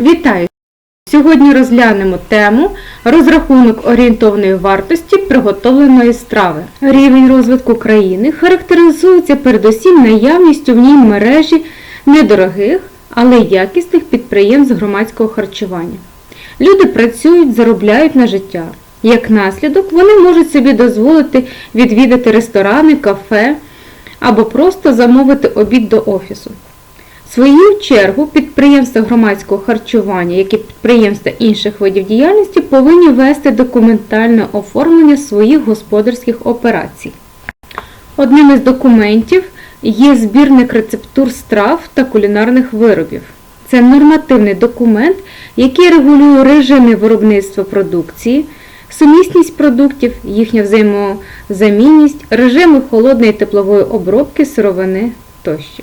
Вітаю! Сьогодні розглянемо тему розрахунок орієнтовної вартості приготовленої страви. Рівень розвитку країни характеризується передусім наявністю в ній мережі недорогих, але якісних підприємств громадського харчування. Люди працюють, заробляють на життя. Як наслідок, вони можуть собі дозволити відвідати ресторани, кафе або просто замовити обід до офісу. В свою чергу підприємства громадського харчування, як і підприємства інших видів діяльності, повинні вести документальне оформлення своїх господарських операцій. Одним із документів є збірник рецептур страв та кулінарних виробів. Це нормативний документ, який регулює режими виробництва продукції, сумісність продуктів, їхня взаємозамінність, режими холодної і теплової обробки сировини тощо.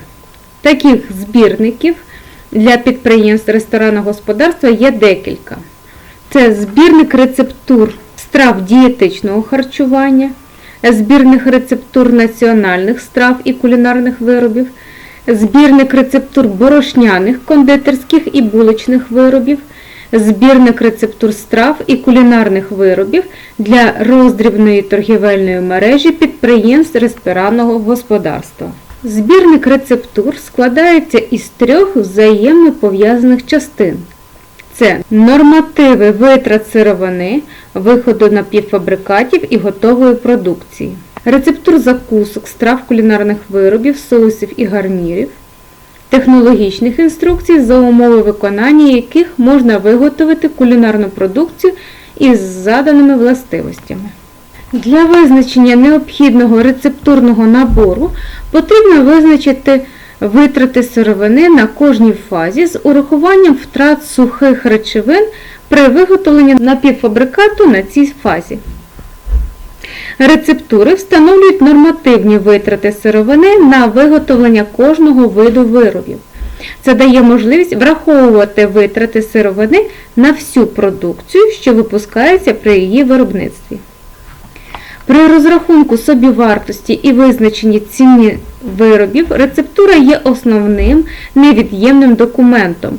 Таких збірників для підприємств ресторанного господарства є декілька. Це збірник рецептур страв дієтичного харчування, збірник рецептур національних страв і кулінарних виробів, збірник рецептур борошняних кондитерських і булочних виробів, збірник рецептур страв і кулінарних виробів для роздрібної торгівельної мережі підприємств ресторанного господарства. Збірник рецептур складається із трьох взаємно пов'язаних частин. Це нормативи витрат сировини, виходу напівфабрикатів і готової продукції, рецептур закусок, страв кулінарних виробів, соусів і гарнірів, технологічних інструкцій, за умови виконання яких можна виготовити кулінарну продукцію із заданими властивостями. Для визначення необхідного рецептурного набору потрібно визначити витрати сировини на кожній фазі з урахуванням втрат сухих речовин при виготовленні напівфабрикату на цій фазі. Рецептури встановлюють нормативні витрати сировини на виготовлення кожного виду виробів. Це дає можливість враховувати витрати сировини на всю продукцію, що випускається при її виробництві. При розрахунку собівартості і визначенні ціни виробів рецептура є основним невід'ємним документом,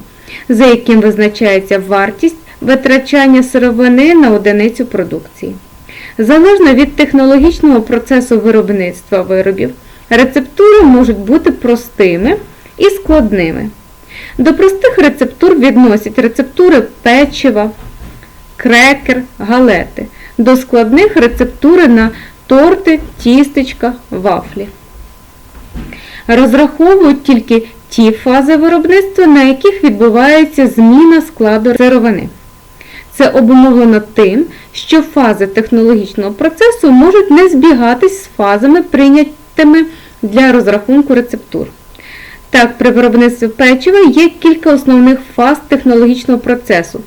за яким визначається вартість витрачання сировини на одиницю продукції. Залежно від технологічного процесу виробництва виробів, рецептури можуть бути простими і складними. До простих рецептур відносять рецептури печива, крекер, галети до складних рецептури на торти, тістечка, вафлі. Розраховують тільки ті фази виробництва, на яких відбувається зміна складу сировини. Це обумовлено тим, що фази технологічного процесу можуть не збігатись з фазами, прийнятими для розрахунку рецептур. Так, при виробництві печива є кілька основних фаз технологічного процесу: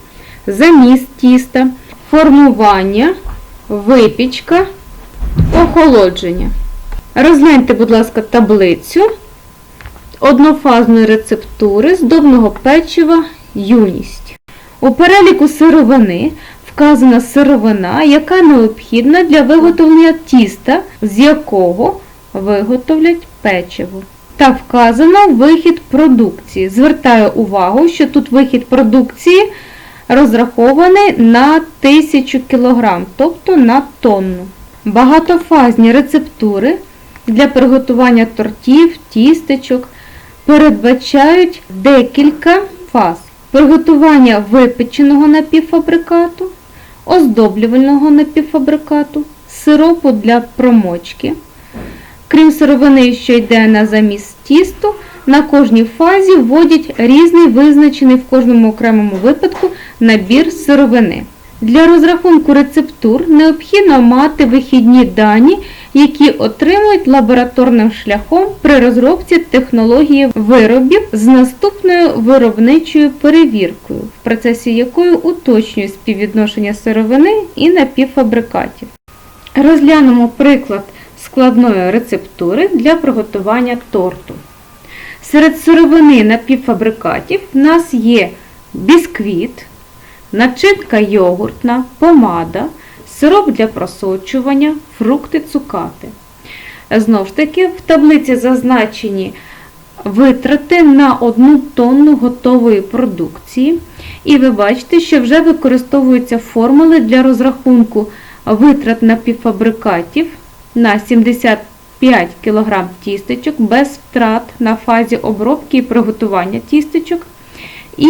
заміс тіста, формування, випічка, охолодження. Розгляньте, будь ласка, таблицю однофазної рецептури здобного печива юність. У переліку сировини вказана сировина, яка необхідна для виготовлення тіста, з якого виготовлять печиво. Та вказано вихід продукції. Звертаю увагу, що тут вихід продукції розрахований на 1000 кг, тобто на тонну. Багатофазні рецептури для приготування тортів, тістечок передбачають декілька фаз. Приготування випеченого напівфабрикату, оздоблювального напівфабрикату, сиропу для промочки. Крім сировини, що йде на заміс тісту, на кожній фазі вводять різний визначений в кожному окремому випадку набір сировини. Для розрахунку рецептур необхідно мати вихідні дані, які отримують лабораторним шляхом при розробці технології виробів з наступною виробничою перевіркою, в процесі якої уточнює співвідношення сировини і напівфабрикатів. Розглянемо приклад складної рецептури для приготування торту. Серед сировини напівфабрикатів в нас є бісквіт, начинка йогуртна, помада, сироп для просочування, фрукти, цукати. Знову ж таки, в таблиці зазначені витрати на одну тонну готової продукції. І ви бачите, що вже використовуються формули для розрахунку витрат напівфабрикатів на 75 кг тістечок без втрат на фазі обробки і приготування тістечок. І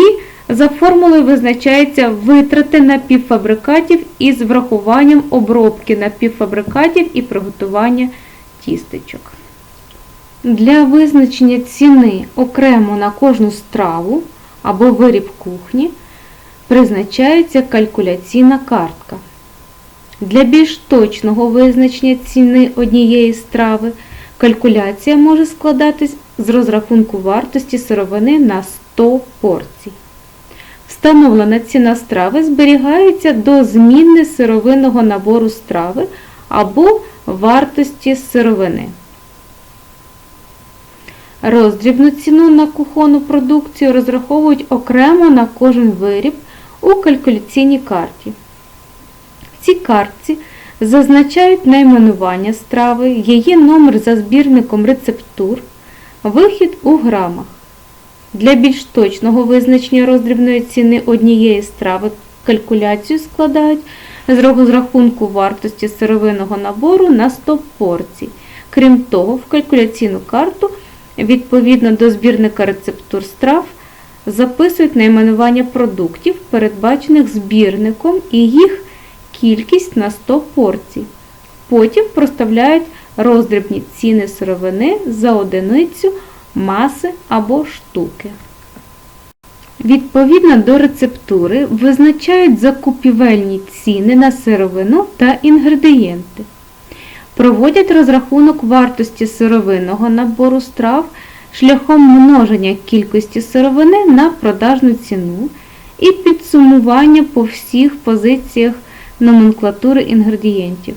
за формулою визначаються витрати напівфабрикатів із врахуванням обробки напівфабрикатів і приготування тістечок. Для визначення ціни окремо на кожну страву або виріб кухні призначається калькуляційна картка. Для більш точного визначення ціни однієї страви калькуляція може складатись з розрахунку вартості сировини на 100 порцій. Встановлена ціна страви зберігається до зміни сировинного набору страви або вартості сировини. Роздрібну ціну на кухонну продукцію розраховують окремо на кожен виріб у калькуляційній карті. Цій картці зазначають найменування страви, її номер за збірником рецептур, вихід у грамах. Для більш точного визначення роздрібної ціни однієї страви калькуляцію складають з розрахунку вартості сировинного набору на 100 порцій. Крім того, в калькуляційну карту відповідно до збірника рецептур страв записують найменування продуктів, передбачених збірником і їх кількість на 100 порцій. Потім проставляють роздрібні ціни сировини за одиницю маси або штуки. Відповідно до рецептури визначають закупівельні ціни на сировину та інгредієнти. Проводять розрахунок вартості сировинного набору страв шляхом множення кількості сировини на продажну ціну і підсумування по всіх позиціях номенклатури інгредієнтів.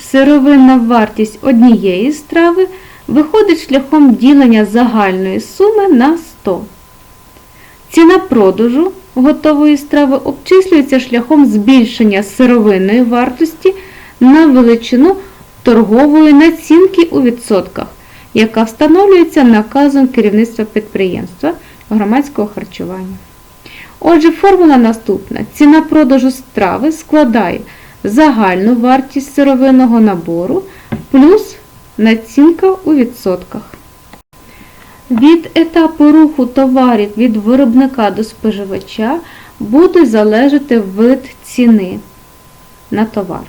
Сировинна вартість однієї страви виходить шляхом ділення загальної суми на 100. Ціна продажу готової страви обчислюється шляхом збільшення сировинної вартості на величину торгової націнки у відсотках, яка встановлюється наказом керівництва підприємства громадського харчування. Отже, формула наступна. Ціна продажу страви складає загальну вартість сировинного набору плюс націнка у відсотках. Від етапу руху товарів від виробника до споживача буде залежати вид ціни на товар.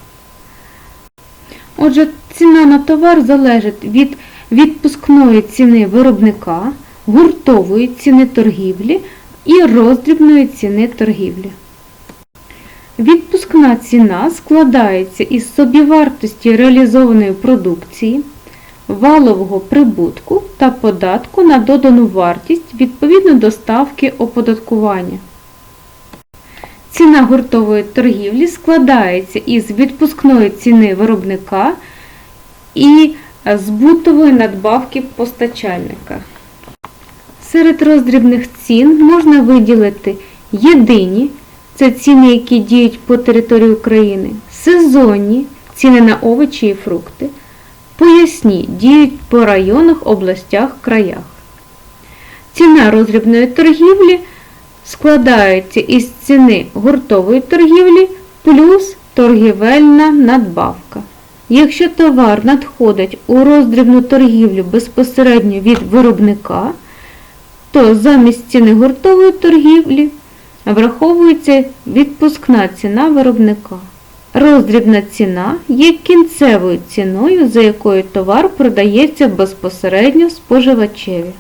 Отже, ціна на товар залежить від відпускної ціни виробника, гуртової ціни торгівлі і роздрібної ціни торгівлі. Відпускна ціна складається із собівартості реалізованої продукції, валового прибутку та податку на додану вартість відповідно до ставки оподаткування. Ціна гуртової торгівлі складається із відпускної ціни виробника і збутової надбавки постачальника. Серед роздрібних цін можна виділити єдині це ціни, які діють по території України, сезонні ціни на овочі і фрукти, поясні діють по районах, областях, краях. Ціна роздрібної торгівлі складається із ціни гуртової торгівлі плюс торгівельна надбавка. Якщо товар надходить у роздрібну торгівлю безпосередньо від виробника, то замість ціни гуртової торгівлі враховується відпускна ціна виробника. Роздрібна ціна є кінцевою ціною, за якою товар продається безпосередньо споживачеві.